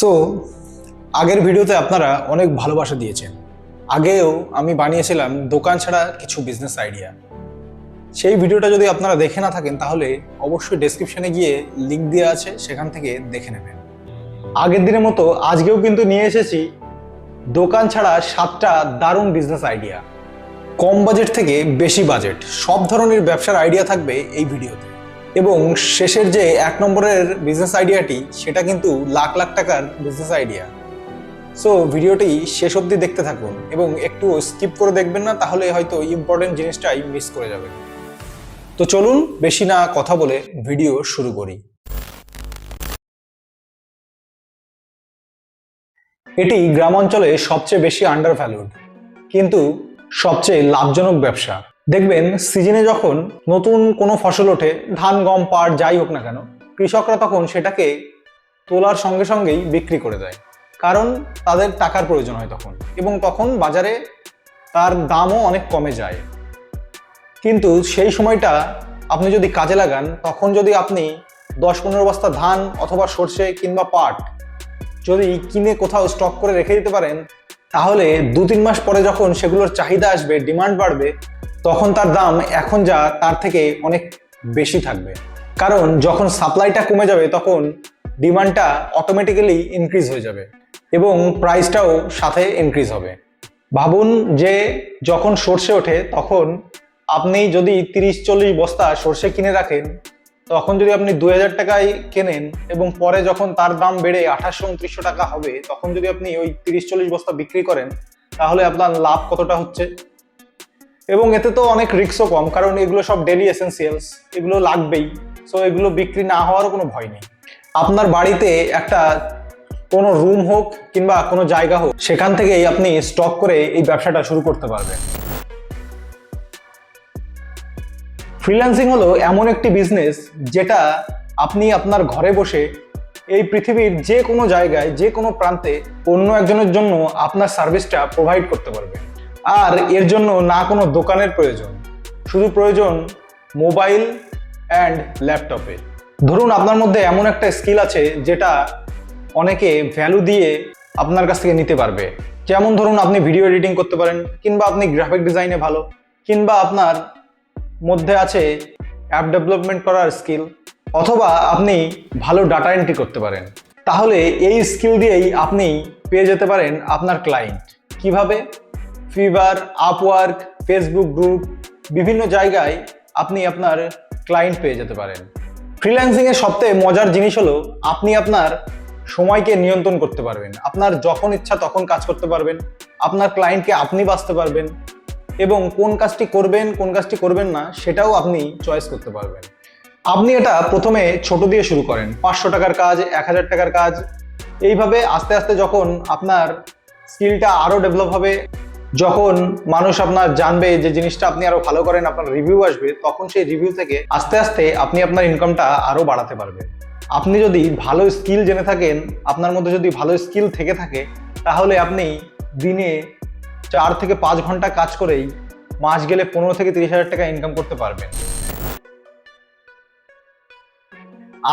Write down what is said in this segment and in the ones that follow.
So আগের ভিডিওতে আপনারা অনেক ভালোবাসা দিয়েছেন। আগেও আমি বানিয়েছিলাম দোকান ছাড়া কিছু বিজনেস আইডিয়া সেই ভিডিওটা যদি আপনারা দেখে না থাকেন, তাহলে অবশ্যই ডেসক্রিপশনে গিয়ে লিঙ্ক দেওয়া আছে, সেখান থেকে দেখে নেবেন। আগের দিনের মতো আজকেও কিন্তু নিয়ে এসেছি দোকান ছাড়া সাতটা দারুণ বিজনেস আইডিয়া কম বাজেট থেকে বেশি বাজেট সব ধরনের ব্যবসার আইডিয়া থাকবে এই ভিডিওতে। এবং শেষের যে এক নম্বরের বিজনেস আইডিয়াটি সেটা কিন্তু লাখ লাখ টাকার বিজনেস আইডিয়া সো ভিডিওটি শেষ অবধি দেখতে থাকুন এবং একটু স্কিপ করে দেখবেন না, তাহলে হয়তো ইম্পর্টেন্ট জিনিসটাই মিস করে যাবেন। তো চলুন বেশি না কথা বলে ভিডিও শুরু করি। এটি গ্রাম অঞ্চলে সবচেয়ে বেশি আন্ডার ভ্যালুড কিন্তু সবচেয়ে লাভজনক ব্যবসা। দেখবেন সিজনে যখন নতুন কোনো ফসল ওঠে, ধান, গম, পাট, যাই হোক না কেন, কৃষকরা তখন সেটাকে তোলার সঙ্গে সঙ্গেই বিক্রি করে দেয়। কারণ তাদের টাকার প্রয়োজন হয় তখন এবং তখন বাজারে তার দামও অনেক কমে যায়। কিন্তু সেই সময়টা আপনি যদি কাজে লাগান, তখন যদি আপনি দশ পনেরো বস্তা ধান অথবা সর্ষে কিংবা পাট যদি কিনে কোথাও স্টক করে রেখে দিতে পারেন, তাহলে দু তিন মাস পরে যখন সেগুলোর চাহিদা আসবে ডিমান্ড বাড়বে তখন তার দাম এখন যা তার থেকে অনেক বেশি থাকবে। কারণ যখন সাপ্লাইটা কমে যাবে, তখন ডিমান্ডটা অটোমেটিক্যালি ইনক্রিজ হয়ে যাবে এবং প্রাইসটাও সাথে ইনক্রিজ হবে। ভাবুন যে যখন সর্ষে ওঠে, তখন আপনি যদি তিরিশ চল্লিশ বস্তা সর্ষে কিনে রাখেন, তখন যদি আপনি দুই হাজার টাকায় কেনেন এবং পরে যখন তার দাম বেড়ে আঠাশশো উনত্রিশশো টাকা হবে, তখন যদি আপনি ওই তিরিশ চল্লিশ বস্তা বিক্রি করেন, তাহলে আপনার লাভ কতটা হচ্ছে? এবং এতে তো অনেক রিস্কও কম, কারণ এগুলো সব ডেলি এসেন্সিয়ালস এগুলো লাগবেই। সো এগুলো বিক্রি না হওয়ারও কোনো ভয় নেই। আপনার বাড়িতে একটা কোনো রুম হোক কিংবা কোনো জায়গা হোক, সেখান থেকেই আপনি স্টক করে এই ব্যবসাটা শুরু করতে পারবেন। ফ্রিল্যান্সিং হলো এমন একটি বিজনেস যেটা আপনি আপনার ঘরে বসে এই পৃথিবীর যে কোনো জায়গায়, যে কোনো প্রান্তে অন্য একজনের জন্য আপনার সার্ভিসটা প্রোভাইড করতে পারবেন। আর এর জন্য না কোনো দোকানের প্রয়োজন, শুধু প্রয়োজন মোবাইল অ্যান্ড ল্যাপটপে ধরুন আপনার মধ্যে এমন একটা স্কিল আছে যেটা অনেকে ভ্যালু দিয়ে আপনার কাছ থেকে নিতে পারবে। যেমন ধরুন আপনি ভিডিও এডিটিং করতে পারেন, কিংবা আপনি গ্রাফিক ডিজাইনে ভালো, কিংবা আপনার মধ্যে আছে অ্যাপ ডেভেলপমেন্ট করার স্কিল অথবা আপনি ভালো ডাটা এন্ট্রি করতে পারেন। তাহলে এই স্কিল দিয়েই আপনি পেয়ে যেতে পারেন আপনার ক্লায়েন্ট কীভাবে? ফিভার আপওয়ার্ক ফেসবুক গ্রুপ বিভিন্ন জায়গায় আপনি আপনার ক্লায়েন্ট পেয়ে যেতে পারেন। ফ্রিল্যান্সিংয়ের সবথেকে মজার জিনিস হলো আপনি আপনার সময়কে নিয়ন্ত্রণ করতে পারবেন। আপনার যখন ইচ্ছা তখন কাজ করতে পারবেন। আপনার ক্লায়েন্টকে আপনি বাঁচতে পারবেন এবং কোন কাজটি করবেন, কোন কাজটি করবেন না, সেটাও আপনি চয়েস করতে পারবেন। আপনি এটা প্রথমে ছোট দিয়ে শুরু করেন। পাঁচশো টাকার কাজ, এক হাজার টাকার কাজ। এইভাবে আস্তে আস্তে যখন আপনার স্কিলটা আরও ডেভেলপ হবে যখন মানুষ আপনার জানবে যে জিনিসটা আপনি আরও ভালো করেন, আপনার রিভিউ আসবে, তখন সেই রিভিউ থেকে আস্তে আস্তে আপনি আপনার ইনকামটা আরও বাড়াতে পারবেন। আপনি যদি ভালো স্কিল জেনে থাকেন, আপনার মধ্যে যদি ভালো স্কিল থেকে থাকে, তাহলে আপনি দিনে চার থেকে পাঁচ ঘণ্টা কাজ করেই মাস গেলে পনেরো থেকে তিরিশ হাজার টাকা ইনকাম করতে পারবেন।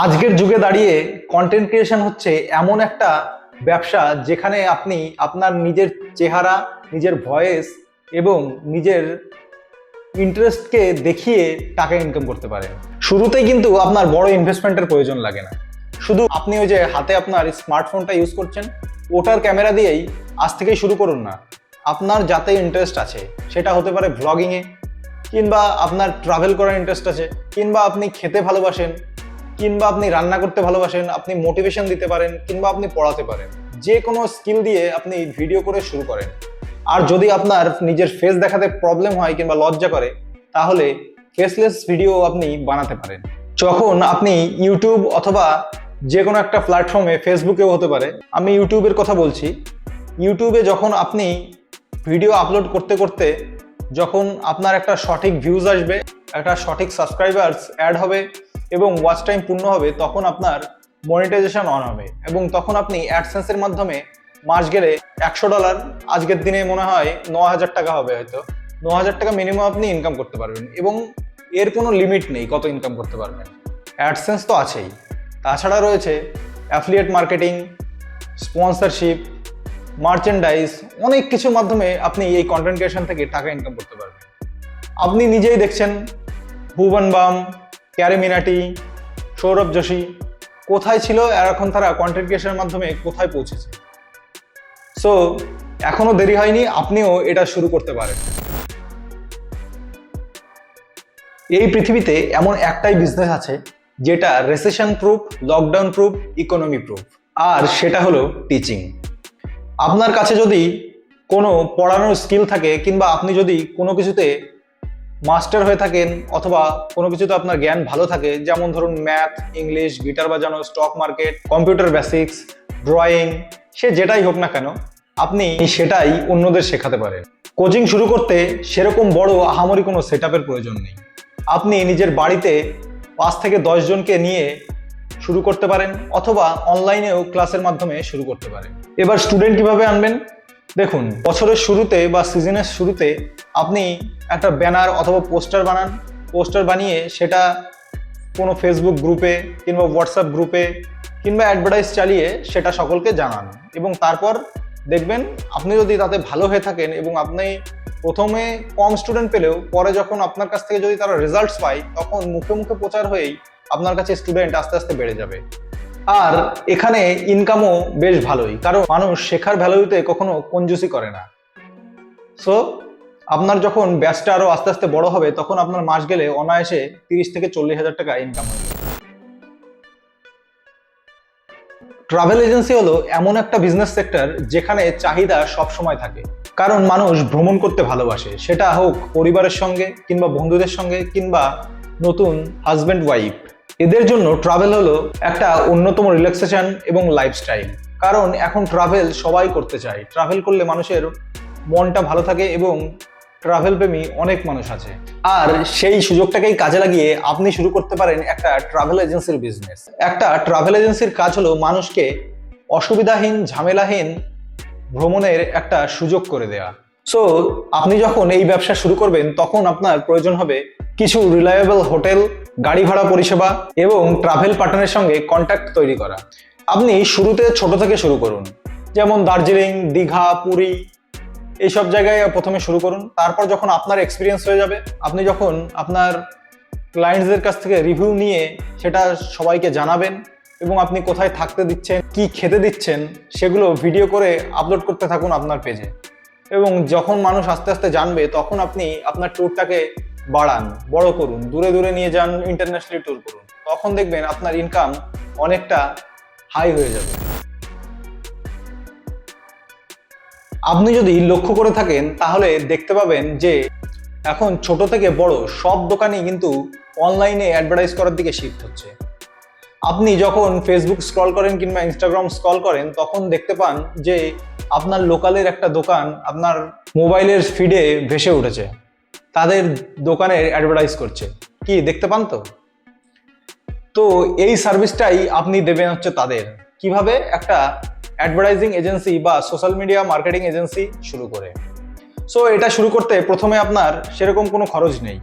আজকের যুগে দাঁড়িয়ে কন্টেন্ট ক্রিয়েশন হচ্ছে এমন একটা ব্যবসা যেখানে আপনি আপনার নিজের চেহারা নিজের ভয়েস এবং নিজের ইন্টারেস্টকে দেখিয়ে টাকা ইনকাম করতে পারেন। শুরুতেই কিন্তু আপনার বড় ইনভেস্টমেন্টের প্রয়োজন লাগে না। শুধু আপনি ওই যে হাতে আপনার স্মার্টফোনটা ইউজ করছেন, ওটার ক্যামেরা দিয়েই আজ থেকেই শুরু করুন না। আপনার যাতে ইন্টারেস্ট আছে, সেটা হতে পারে ভ্লগিংয়ে কিংবা আপনার ট্রাভেল করার ইন্টারেস্ট আছে, কিংবা আপনি খেতে ভালোবাসেন, কিংবা আপনি রান্না করতে ভালোবাসেন, আপনি মোটিভেশন দিতে পারেন, কিংবা আপনি পড়াতে পারেন। যে কোনো স্কিল দিয়ে আপনি ভিডিও করে শুরু করেন। আর যদি আপনার নিজের ফেস দেখাতে প্রবলেম হয় কিংবা লজ্জা করে, তাহলে ফেসলেস ভিডিও আপনি বানাতে পারেন। যখন আপনি ইউটিউব অথবা যে কোনো একটা প্ল্যাটফর্মে ফেসবুকেও হতে পারে, আমি ইউটিউবের কথা বলছি। ইউটিউবে যখন আপনি ভিডিও আপলোড করতে করতে যখন আপনার একটা সঠিক ভিউজ আসবে, একটা সঠিক সাবস্ক্রাইবার্স অ্যাড হবে এবং ওয়াচ টাইম পূর্ণ হবে, তখন আপনার মনিটাইজেশন অন হবে এবং তখন আপনি অ্যাডসেন্সের মাধ্যমে মাস গেলে একশো ডলার আজকের দিনে মনে হয় ন হাজার টাকা হবে হয়তো। ন হাজার টাকা মিনিমাম আপনি ইনকাম করতে পারবেন এবং এর কোনো লিমিট নেই কত ইনকাম করতে পারবেন। অ্যাডসেন্স তো আছেই। তাছাড়া রয়েছে অ্যাফিলিয়েট মার্কেটিং স্পন্সরশিপ মার্চেন্ডাইজ অনেক কিছুর মাধ্যমে আপনি এই কন্টেন্ট ক্রিয়েশন থেকে টাকা ইনকাম করতে পারবেন। আপনি নিজেই দেখছেন ভুবন বাম, ক্যারি মিনাটি, সৌরভ যোশী, কোথায় ছিল আর এখন তারা কন্টেন্ট ক্রিয়েশনের মাধ্যমে কোথায় পৌঁছেছে। সো এখনও দেরি হয়নি, আপনিও এটা শুরু করতে পারেন। এই পৃথিবীতে এমন একটাই বিজনেস আছে, যেটা recession proof lockdown proof economy proof আর সেটা হলো টিচিং আপনার কাছে যদি কোনো পড়ানোর স্কিল থাকে, কিংবা আপনি যদি কোনো কিছুতে মাস্টার হয়ে থাকেন, অথবা কোনো কিছুতে আপনার জ্ঞান ভালো থাকে, যেমন ধরুন ম্যাথ ইংলিশ গিটার বাজানো stock market computer basics drawing সে যেটাই হোক না কেন, আপনি সেটাই অন্যদের শেখাতে পারেন। কোচিং শুরু করতে সেরকম বড় আহামরি কোনো সেট প্রয়োজন নেই। আপনি নিজের বাড়িতে পাঁচ থেকে জনকে নিয়ে শুরু করতে পারেন, অথবা অনলাইনেও ক্লাসের মাধ্যমে শুরু করতে পারেন। এবার স্টুডেন্ট কীভাবে আনবেন? দেখুন, বছরের শুরুতে বা সিজনের শুরুতে আপনি একটা ব্যানার অথবা পোস্টার বানান। পোস্টার বানিয়ে সেটা কোনো ফেসবুক গ্রুপে কিংবা হোয়াটসঅ্যাপ গ্রুপে কিংবা অ্যাডভার্টাইজ চালিয়ে সেটা সকলকে জানান এবং তারপর দেখবেন আপনি যদি তাতে ভালো হয়ে থাকেন এবং আপনি প্রথমে কম স্টুডেন্ট পেলেও পরে যখন আপনার কাছ থেকে যদি তারা রেজাল্টস পায়, তখন মুখে মুখে প্রচার হয়েই আপনার কাছে স্টুডেন্ট আস্তে আস্তে বেড়ে যাবে। আর এখানে ইনকামও বেশ ভালোই, কারণ মানুষ শেখার ভ্যালুতে কখনো কঞ্জুসি করে না। সো আপনার যখন ব্যাচটা আরও আস্তে আস্তে বড় হবে, তখন আপনার মাস গেলে অনায়াসে তিরিশ থেকে চল্লিশ হাজার টাকা ইনকাম হবে। ট্রাভেল এজেন্সি হলো এমন একটা বিজনেস সেক্টর যেখানে চাহিদা সব সময় থাকে। কারণ মানুষ ভ্রমণ করতে ভালোবাসে। সেটা হোক পরিবারের সঙ্গে কিংবা বন্ধুদের সঙ্গে কিংবা নতুন হাজব্যান্ড ওয়াইফ এদের জন্য ট্রাভেল হলো একটা অন্যতম রিল্যাক্সেশন এবং লাইফস্টাইল কারণ এখন ট্রাভেল সবাই করতে চায়। ট্রাভেল করলে মানুষের মনটা ভালো থাকে এবং ট্রাভেল প্রেমী অনেক মানুষ আছে। আর সেই সুযোগটাকেই কাজে লাগিয়ে আপনি শুরু করতে পারেন একটা ট্রাভেল এজেন্সির বিজনেস একটা ট্রাভেল এজেন্সির কাজ হলো মানুষকে অসুবিধাহীন, ঝামেলাহীন ভ্রমণের একটা সুযোগ করে দেয়া। সো আপনি যখন এই ব্যবসা শুরু করবেন, তখন আপনার প্রয়োজন হবে কিছু রিলায়েবল হোটেল, গাড়ি ভাড়া পরিষেবা এবং ট্রাভেল পার্টনারের সঙ্গে কন্ট্যাক্ট তৈরি করা। আপনি শুরুতে ছোট থেকে শুরু করুন। যেমন দার্জিলিং, দীঘা, পুরী এইসব জায়গায় প্রথমে শুরু করুন। তারপর যখন আপনার এক্সপিরিয়েন্স হয়ে যাবে, আপনি যখন আপনার ক্লায়েন্টসদের কাছ থেকে রিভিউ নিয়ে সেটা সবাইকে জানাবেন এবং আপনি কোথায় থাকতে দিচ্ছেন, কি খেতে দিচ্ছেন, সেগুলো ভিডিও করে আপলোড করতে থাকুন আপনার পেজে এবং যখন মানুষ আস্তে আস্তে জানবে, তখন আপনি আপনার ট্যুরটাকে বাড়ান, বড় করুন, দূরে দূরে নিয়ে যান ইন্টারন্যাশনালি ট্যুর করুন। তখন দেখবেন আপনার ইনকাম অনেকটা হাই হয়ে যাবে। আপনি যদি লক্ষ্য করে থাকেন, তাহলে দেখতে পাবেন যে এখন ছোট থেকে বড় সব দোকানই কিন্তু অনলাইনে অ্যাডভার্টাইজ করার দিকে শিফট হচ্ছে। আপনি যখন ফেসবুক স্ক্রল করেন কিংবা ইনস্টাগ্রাম স্ক্রল করেন, তখন দেখতে পান যে আপনার লোকালের একটা দোকান আপনার মোবাইলের ফিডে ভেসে উঠেছে। তাদের দোকানের অ্যাডভার্টাইজ করছে। কি, দেখতে পান তো? তো এই সার্ভিসটাই আপনি দেবেন হচ্ছে তাদের। কীভাবে? একটা অ্যাডভার্টাইজিং এজেন্সি বা সোশ্যাল মিডিয়া মার্কেটিং এজেন্সি শুরু করে। সো এটা শুরু করতে প্রথমে আপনার সেরকম কোনো খরচ নেই।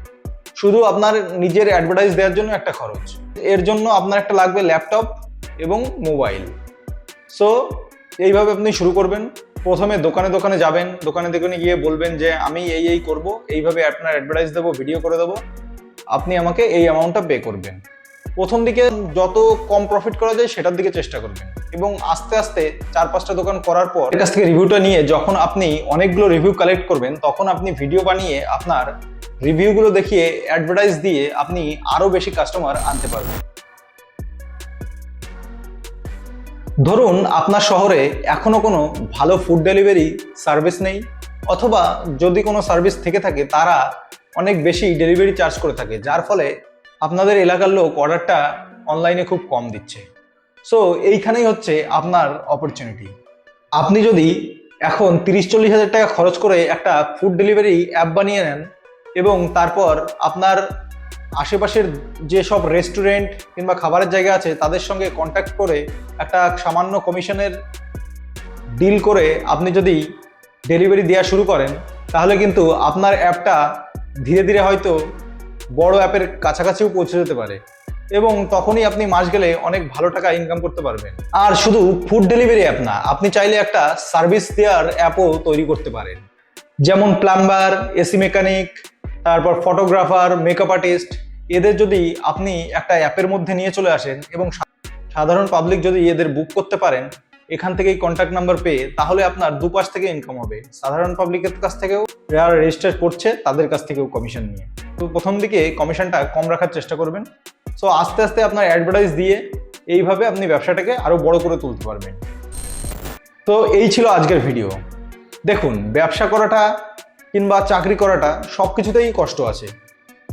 শুধু আপনার নিজের অ্যাডভার্টাইজ দেওয়ার জন্য একটা খরচ। এর জন্য আপনার একটা লাগবে ল্যাপটপ এবং মোবাইল সো এইভাবে আপনি শুরু করবেন। প্রথমে দোকানে দোকানে যাবেন। দোকানে দোকানে গিয়ে বলবেন যে, আমি এই এই করব। এইভাবে আপনার অ্যাডভার্টাইজ দেবো ভিডিও করে দেবো। আপনি আমাকে এই অ্যামাউন্টটা পে করবেন। প্রথম দিকে যত কম প্রফিট করা যায়, সেটার দিকে চেষ্টা করবেন। এবং আস্তে আস্তে চার পাঁচটা দোকান করার পর, এর কাছ থেকে রিভিউটা নিয়ে যখন আপনি অনেকগুলো রিভিউ কালেক্ট করবেন, তখন আপনি ভিডিও বানিয়ে আপনার রিভিউগুলো দেখিয়ে অ্যাডভার্টাইজ দিয়ে আপনি আরও বেশি কাস্টমার আনতে পারবেন। ধরুন, আপনার শহরে এখনও কোনো ভালো ফুড ডেলিভারি সার্ভিস নেই, অথবা যদি কোনো সার্ভিস থেকে থাকে, তারা অনেক বেশি ডেলিভারি চার্জ করে থাকে, যার ফলে আপনাদের এলাকার লোক অর্ডারটা অনলাইনে খুব কম দিচ্ছে। সো এইখানেই হচ্ছে আপনার অপরচুনিটি আপনি যদি এখন তিরিশ চল্লিশ হাজার টাকা খরচ করে একটা ফুড ডেলিভারি অ্যাপ বানিয়ে নেন এবং তারপর আপনার আশেপাশের যে সব রেস্টুরেন্ট কিংবা খাবারের জায়গা আছে, তাদের সঙ্গে কন্ট্যাক্ট করে একটা সামান্য কমিশনের ডিল করে আপনি যদি ডেলিভারি দেওয়া শুরু করেন, তাহলে কিন্তু আপনার অ্যাপটা ধীরে ধীরে হয়তো বড় অ্যাপের কাছাকাছিও পৌঁছে যেতে পারে। এবং তখনই আপনি মাস গেলে অনেক ভালো টাকা ইনকাম করতে পারবেন। আর শুধু ফুড ডেলিভারি অ্যাপ না, আপনি চাইলে একটা সার্ভিস দেওয়ার অ্যাপও তৈরি করতে পারেন। যেমন প্লাম্বার এসি মেকানিক তারপর ফটোগ্রাফার মেকআপ আর্টিস্ট এদের যদি আপনি একটা অ্যাপের মধ্যে নিয়ে চলে আসেন এবং সাধারণ পাবলিক যদি এদের বুক করতে পারেন এখান থেকেই কন্ট্যাক্ট নাম্বার পেয়ে তাহলে আপনার দুপাশ থেকে ইনকাম হবে। সাধারণ পাবলিকের কাছ থেকেও যারা রেজিস্টার করছে, তাদের কাছ থেকেও কমিশন নিয়ে। তো প্রথম দিকে কমিশনটা কম রাখার চেষ্টা করবেন। সো আস্তে আস্তে আপনার অ্যাডভার্টাইজ দিয়ে এইভাবে আপনি ব্যবসাটাকে আরও বড় করে তুলতে পারবেন। তো এই ছিল আজকের ভিডিও দেখুন, ব্যবসা করাটা কিংবা চাকরি করাটা সব কিছুতেই কষ্ট আছে।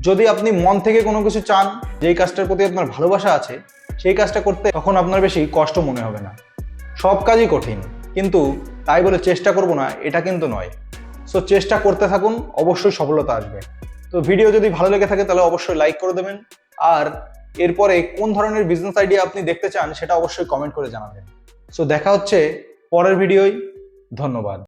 যদি আপনি মন থেকে কোনো কিছু চান, যেই কাজটার প্রতি আপনার ভালোবাসা আছে, সেই কাজটা করতে তখন আপনার বেশি কষ্ট মনে হবে না। সব কাজই কঠিন, কিন্তু তাই বলে চেষ্টা করব না, এটা কিন্তু নয়। সো চেষ্টা করতে থাকুন, অবশ্যই সফলতা আসবে। তো ভিডিও যদি ভালো লেগে থাকে, তাহলে অবশ্যই লাইক করে দেবেন। আর এরপরে কোন ধরনের বিজনেস আইডিয়া আপনি দেখতে চান, সেটা অবশ্যই কমেন্ট করে জানাবেন। সো দেখা হচ্ছে পরের ভিডিওই ধন্যবাদ।